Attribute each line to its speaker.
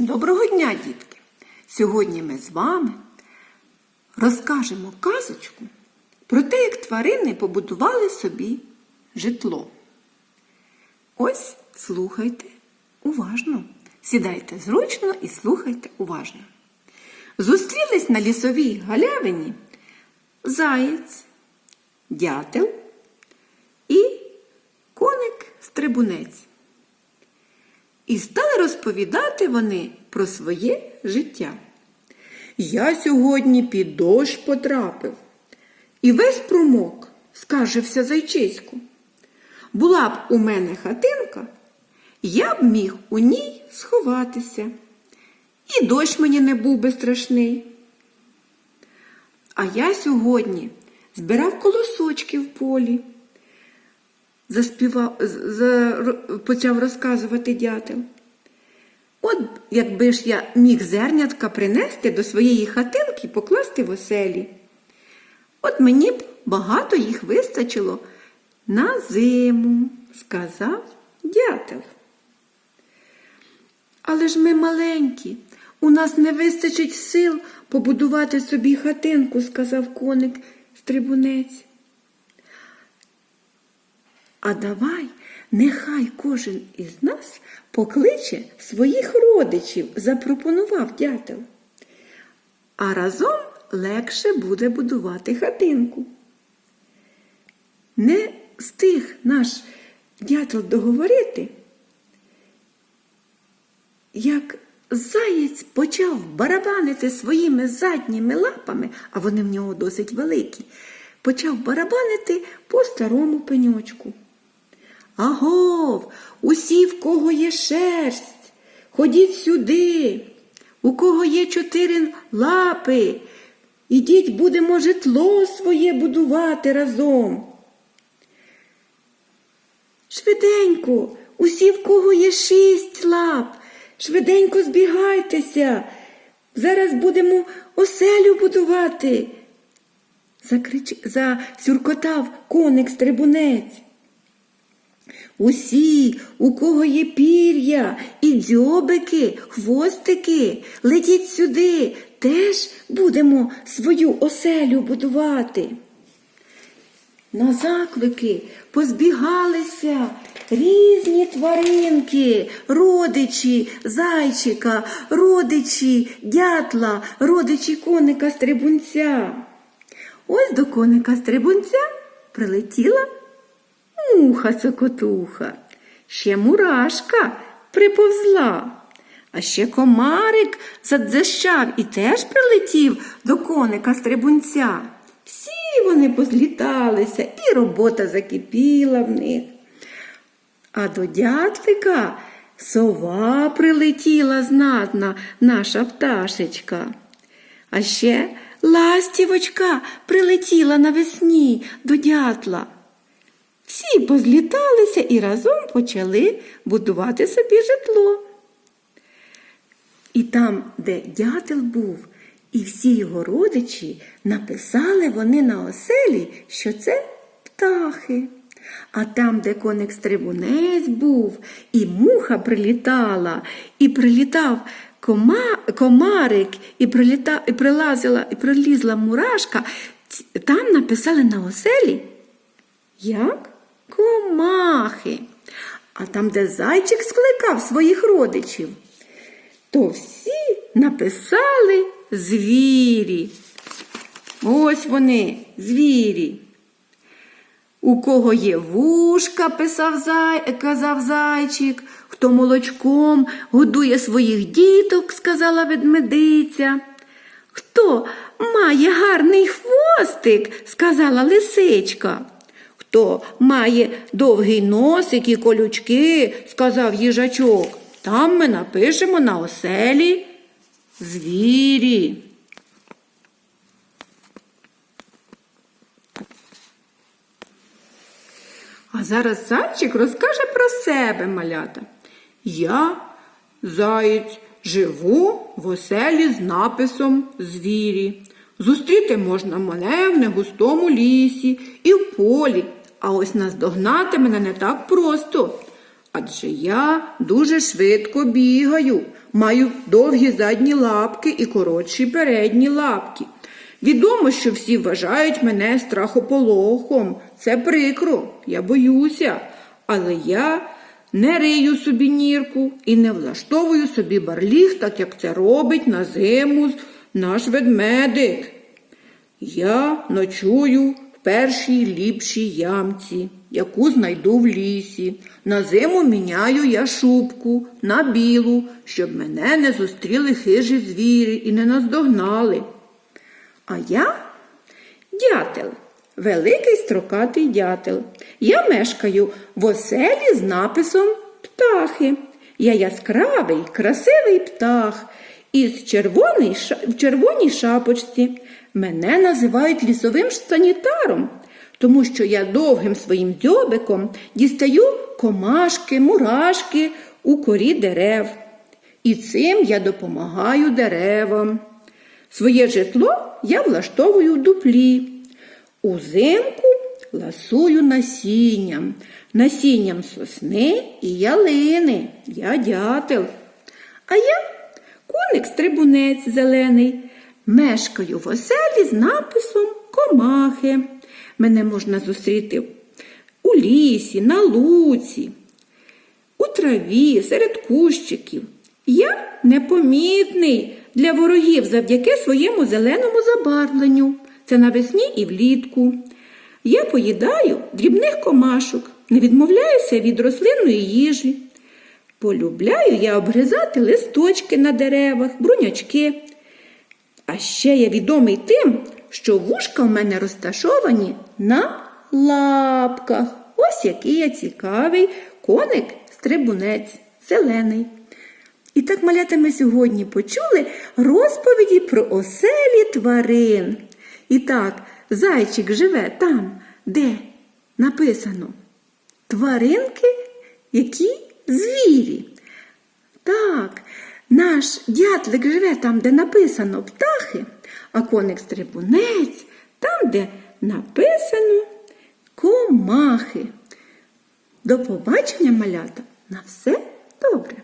Speaker 1: Доброго дня, дітки! Сьогодні ми з вами розкажемо казочку про те, як тварини побудували собі житло. Ось слухайте уважно. Сідайте зручно і слухайте уважно. Зустрілись на лісовій галявині заєць, дятел і коник-стрибунець. І стали розповідати вони про своє життя. Я сьогодні під дощ потрапив і весь промок, скаржився зайчиську. Була б у мене хатинка, я б міг у ній сховатися. І дощ мені не був би страшний. А я сьогодні збирав колосочки в полі заспівав, за- почав розказувати дятел. От якби ж я міг зернятка принести до своєї хатинки і покласти в оселі. От мені б багато їх вистачило на зиму, сказав дятел. Але ж ми маленькі, у нас не вистачить сил побудувати собі хатинку, сказав коник стрибунець. А давай, нехай кожен із нас покличе своїх родичів, запропонував дятел. А разом легше буде будувати хатинку. Не встиг наш дятел договорити, як заєць почав барабанити своїми задніми лапами, а вони в нього досить великі, почав барабанити по старому пеньочку. Агов, усі, в кого є шерсть, ходіть сюди, у кого є чотири лапи, ідіть будемо житло своє будувати разом. Швиденько, усі, в кого є шість лап, швиденько збігайтеся. Зараз будемо оселю будувати. Закрич... Засюркотав коник стрибунець. Усі, у кого є пір'я і дзьобики, хвостики, летіть сюди, теж будемо свою оселю будувати. На заклики позбігалися різні тваринки, родичі зайчика, родичі дятла, родичі коника стрибунця. Ось до коника стрибунця прилетіла муха цокотуха, ще мурашка приповзла, а ще комарик задзищав і теж прилетів до коника стрибунця. Всі вони позліталися, і робота закипіла в них. А до дятлика сова прилетіла знатна наша пташечка. А ще ластівочка прилетіла навесні до дятла. Всі позліталися і разом почали будувати собі житло. І там, де дятел був, і всі його родичі написали вони на оселі, що це птахи. А там, де коник стрибунець був, і муха прилітала, і прилітав кома, комарик, і приліта, і прилазила, і прилізла мурашка, там написали на оселі. Як? Комахи. А там, де зайчик скликав своїх родичів, то всі написали звірі. Ось вони, звірі. У кого є вушка, писав зай, казав зайчик, хто молочком годує своїх діток, сказала ведмедиця. Хто має гарний хвостик, сказала лисичка. Хто має довгий носик і колючки, сказав їжачок. Там ми напишемо на оселі звірі. А зараз зайчик розкаже про себе, малята. Я, заєць, живу в оселі з написом звірі. Зустріти можна мене в негустому лісі і в полі, а ось наздогнати мене не так просто. Адже я дуже швидко бігаю, маю довгі задні лапки і коротші передні лапки. Відомо, що всі вважають мене страхополохом. Це прикро, я боюся. Але я не рию собі нірку і не влаштовую собі барліг, так як це робить на зиму наш ведмедик. Я ночую першій ліпшій ямці, яку знайду в лісі. На зиму міняю я шубку на білу, щоб мене не зустріли хижі звірі і не наздогнали. А я дятел, великий строкатий дятел. Я мешкаю в оселі з написом птахи. Я яскравий, красивий птах із червоний, в червоній шапочці. Мене називають лісовим санітаром, тому що я довгим своїм дзьобиком дістаю комашки, мурашки у корі дерев. І цим я допомагаю деревам. Своє житло я влаштовую в дуплі. Узимку ласую насінням, насінням сосни і ялини. Я дятел. А я коник стрибунець зелений. Мешкаю в оселі з написом комахи. Мене можна зустріти у лісі, на луці, у траві, серед кущиків. Я непомітний для ворогів завдяки своєму зеленому забарвленню. Це навесні і влітку. Я поїдаю дрібних комашок, не відмовляюся від рослинної їжі. Полюбляю я обгризати листочки на деревах, брунячки. А ще я відомий тим, що вушка в мене розташовані на лапках. Ось який я цікавий коник стрибунець зелений. І так, малята, ми сьогодні почули розповіді про оселі тварин. І так, зайчик живе там, де написано тваринки, які звірі. Так, наш дятлик живе там, де написано птахи, а коник стрибунець там, де написано комахи. До побачення, малята, на все добре.